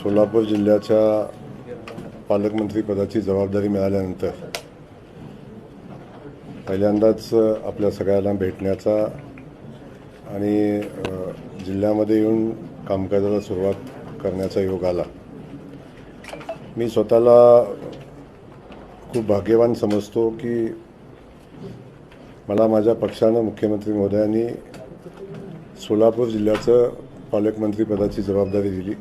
सोलापूर जिल्ह्याच्या पालकमंत्रीपदाची जबाबदारी मिळाल्यानंतर पहिल्यांदाच आपल्या सगळ्यांना भेटण्याचा आणि जिल्ह्यामध्ये येऊन कामकाजाला सुरुवात करण्याचा योग आला. मी स्वतःला खूप भाग्यवान समजतो की मला माझ्या पक्षानं मुख्यमंत्री महोदयांनी सोलापूर जिल्ह्याचं पालकमंत्रीपदाची जबाबदारी दिली.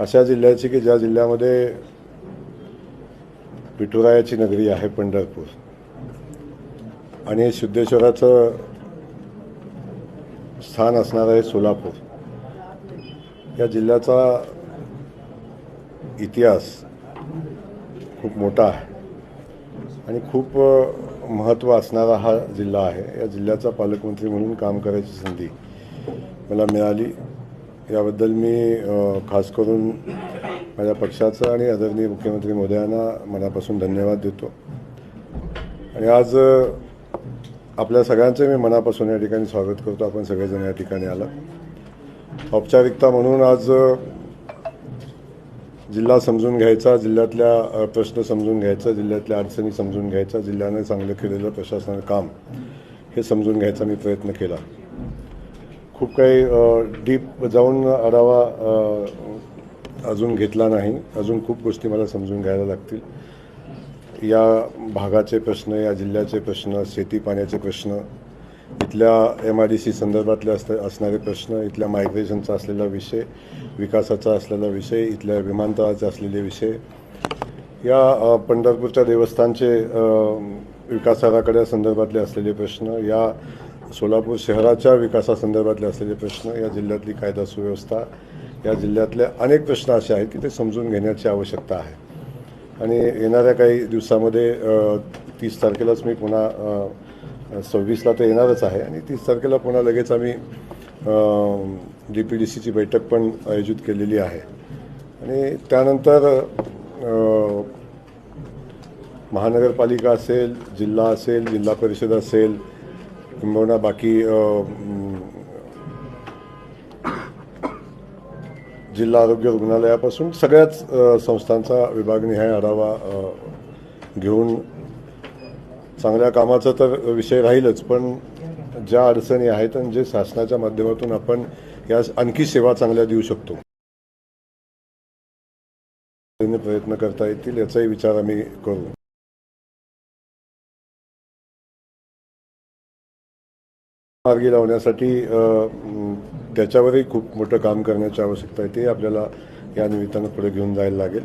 अशा जिल्ह्याची की ज्या जिल्ह्यामध्ये विठुरायाची नगरी आहे पंढरपूर. आणि सिद्धेश्वराचं स्थान असणार आहे सोलापूर. या जिल्ह्याचा इतिहास खूप मोठा आहे. आणि खूप महत्त्व असणारा हा जिल्हा आहे. या जिल्ह्याचा पालकमंत्री म्हणून काम करायची संधी मला मिळाली. याबद्दल मी खास करून माझ्या पक्षाचं आणि आदरणीय मुख्यमंत्री मोदयांना मनापासून धन्यवाद देतो. आणि आज आपल्या सगळ्यांचं मी मनापासून या ठिकाणी स्वागत करतो. आपण सगळेजण या ठिकाणी आला औपचारिकता म्हणून आज जिल्हा समजून घ्यायचा जिल्ह्यातल्या प्रश्न समजून घ्यायचा जिल्ह्यातल्या अडचणी समजून घ्यायचा जिल्ह्यानं चांगलं केलेलं प्रशासनाचं काम हे समजून घ्यायचा मी प्रयत्न केला. खूप काही डीप जाऊन आढावा अजून घेतला नाही. अजून खूप गोष्टी मला समजून घ्यायला लागतील. या भागाचे प्रश्न या जिल्ह्याचे प्रश्न शेती पाण्याचे प्रश्न इथल्या एम आय डी सी संदर्भातले असता असणारे प्रश्न इथल्या मायग्रेशनचा असलेला विषय विकासाचा असलेला विषय इथल्या विमानतळाचे असलेले विषय. या पंढरपूरच्या देवस्थानचे अ, संदर्भातले असलेले प्रश्न या सोलापूर शहराच्या विकासासंदर्भातले असलेले प्रश्न या जिल्ह्यातली कायदा सुव्यवस्था या जिल्ह्यातले अनेक प्रश्न असे आहेत की ते समजून घेण्याची आवश्यकता आहे. आणि येणाऱ्या काही दिवसामध्ये तीस तारखेलाच मी पुन्हा सव्वीसला तर येणारच आहे. आणि तीस तारखेला पुन्हा लगेच आम्ही डी पी डी सीची बैठक पण आयोजित केलेली आहे. आणि त्यानंतर महानगरपालिका असेल जिल्हा असेल जिल्हा परिषद असेल किंबहुना बाकी mm, जिल्हा आरोग्य रुग्णालयापासून सगळ्याच संस्थांचा विभागनिहाय आढावा घेऊन चांगल्या कामाचा तर विषय राहीलच पण ज्या अडचणी आहेत आणि जे शासनाच्या माध्यमातून आपण या आणखी सेवा चांगल्या देऊ शकतो. प्रयत्न करता येतील याचाही विचार आम्ही करू. मार्गी लावण्यासाठी त्याच्यावरही खूप मोठं काम करण्याची आवश्यकता आहे. ते आपल्याला या निमित्तानं पुढे घेऊन जायला लागेल.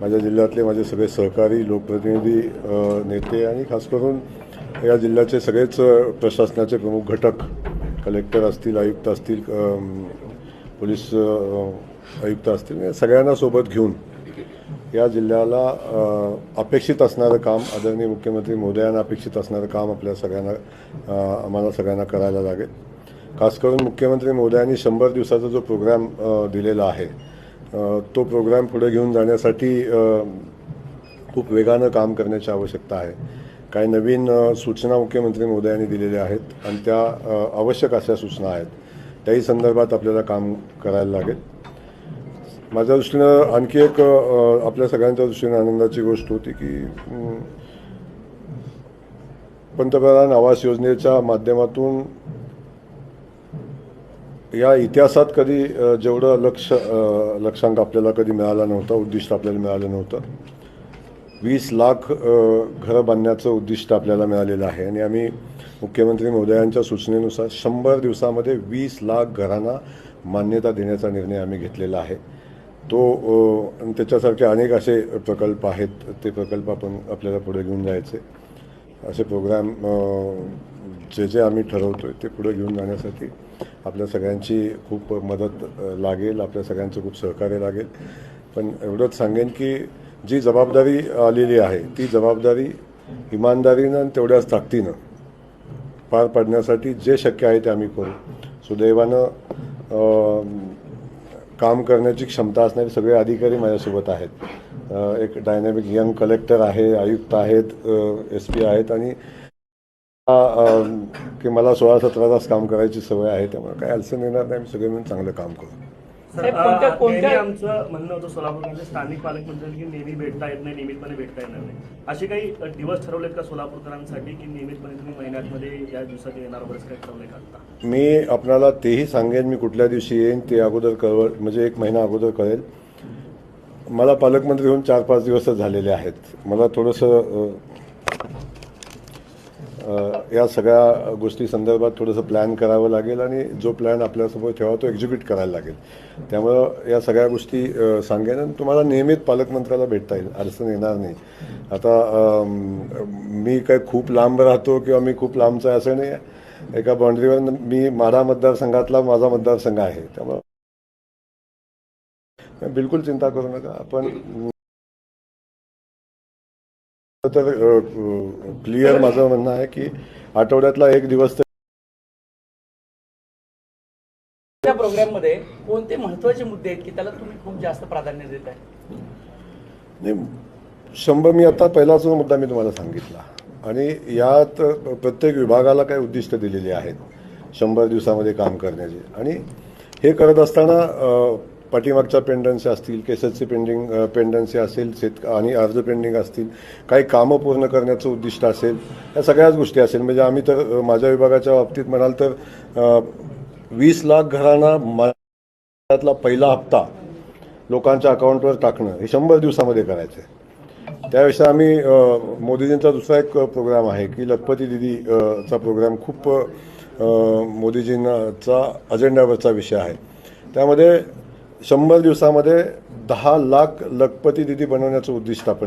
माझ्या जिल्ह्यातले माझे सगळे सहकारी लोकप्रतिनिधी नेते आणि खास करून या जिल्ह्याचे सगळेच प्रशासनाचे प्रमुख घटक कलेक्टर असतील आयुक्त असतील पोलीस आयुक्त असतील या सगळ्यांना सोबत घेऊन या जिल्ह्याला अपेक्षित असणारं काम आदरणीय मुख्यमंत्री मोदयांना अपेक्षित असणारं काम आपल्या सगळ्यांना आम्हाला सगळ्यांना करायला लागेल. खास करून मुख्यमंत्री मोदयांनी शंभर दिवसाचा जो प्रोग्राम दिलेला आहे तो प्रोग्राम पुढे घेऊन जाण्यासाठी खूप वेगानं काम करण्याची आवश्यकता आहे. काही नवीन सूचना मुख्यमंत्री मोदयांनी दिलेल्या आहेत आणि त्या आवश्यक अशा सूचना आहेत. त्याही संदर्भात आपल्याला काम करायला लागेल. माझ्या दृष्टीनं आणखी एक आपल्या सगळ्यांच्या दृष्टीनं आनंदाची गोष्ट होती की पंतप्रधान आवास योजनेच्या माध्यमातून या इतिहासात कधी जेवढं लक्ष लक्षांक आपल्याला कधी मिळाला नव्हता उद्दिष्ट आपल्याला मिळालं नव्हतं वीस लाख घरं बांधण्याचं उद्दिष्ट आपल्याला मिळालेलं आहे. आणि आम्ही मुख्यमंत्री महोदयांच्या सूचनेनुसार शंभर दिवसामध्ये वीस लाख घरांना मान्यता देण्याचा निर्णय आम्ही घेतलेला आहे. तो आणि त्याच्यासारखे अनेक असे प्रकल्प आहेत. ते प्रकल्प आपण आपल्याला पुढे घेऊन जायचे. असे प्रोग्राम जे जे आम्ही ठरवतो आहे ते पुढे घेऊन जाण्यासाठी आपल्या सगळ्यांची खूप मदत लागेल. आपल्या सगळ्यांचं खूप सहकार्य लागेल. पण एवढंच सांगेन की जी जबाबदारी आलेली आहे ती जबाबदारी इमानदारीनं आणि तेवढ्याच ताकदीनं पार पाडण्यासाठी जे शक्य आहे ते आम्ही करू. सुदैवानं काम करण्याची क्षमता असणारे सगळे अधिकारी माझ्यासोबत आहेत. एक डायनॅमिक यंग कलेक्टर आहे आयुक्त आहेत एस पी आहेत आणि की मला सोळा सतरा तास काम करायची सवय आहे त्यामुळे काही अडचण येणार नाही मी सगळे मिळून चांगलं काम करू. साहेब, अ, कोणत्या- कोणत्या- नेहमी आमचं म्हणणं होतं सोलापूरमध्ये स्थानिक पालकमंत्र्यांनी की नेहमी भेटता येत नाही नियमितपणे भेटता येणार नाही. असे काही दिवस ठरवलेत का सोलापूरकरांसाठी की नियमितपणे तुम्ही महिन्यातमध्ये या दिवसात येणार वगैरे ठरवलंय का आता? मी आपणाला तेही सांगेन मी कुठल्या दिवशी येईन ते अगोदर कळव म्हणजे एक महिना अगोदर कळेल. मला पालकमंत्री होऊन चार पाच दिवसच झालेले आहेत. मला थोडंसं या सगळ्या गोष्टी संदर्भात थोडंसं प्लॅन करावं लागेल आणि जो प्लॅन आपल्यासमोर ठेवा तो एक्झिक्यूट करायला लागेल. त्यामुळं या सगळ्या गोष्टी सांगेन आणि तुम्हाला नियमित पालकमंत्र्याला भेटता येईल. अडचण येणार नाही. आता मी काय खूप लांब राहतो किंवा मी खूप लांबचा आहे असं नाही आहे. एका बाउंड्रीवर मी माढा मतदारसंघातला माझा मतदारसंघ आहे. त्यामुळं बिलकुल चिंता करू नका. आपण तर क्लिअर माझं म्हणणं आहे की आठवड्यातला एक दिवस तर त्या कोणते महत्त्वाचे मुद्दे आहेत की त्याला तुम्ही खूप जास्त प्राधान्य देत आहे? नाही शंभर मी आता पहिलाच मुद्दा मी तुम्हाला सांगितला आणि यात प्रत्येक विभागाला काही उद्दिष्ट दिलेली आहेत शंभर दिवसामध्ये काम करण्याचे. आणि हे करत असताना पाठीमागच्या पेंडन्सी असतील केसेसची पेंडिंग पेंडन्सी असेल शेत आणि अर्ज पेंडिंग असतील काही कामं पूर्ण करण्याचं उद्दिष्ट असेल या सगळ्याच गोष्टी असेल. म्हणजे आम्ही तर माझ्या विभागाच्या बाबतीत म्हणाल तर वीस लाख घरांना त्यातला पहिला हप्ता लोकांच्या अकाउंटवर टाकणं हे शंभर दिवसामध्ये करायचं आहे त्याविषयी आम्ही मोदीजींचा दुसरा एक प्रोग्राम आहे की लखपती दिदीचा चा प्रोग्राम खूप मोदीजींचा अजेंड्यावरचा विषय आहे. त्यामध्ये शंभर दिवसामध्ये दहा लाख लखपती दिदी बनवण्याचं उद्दिष्ट आपण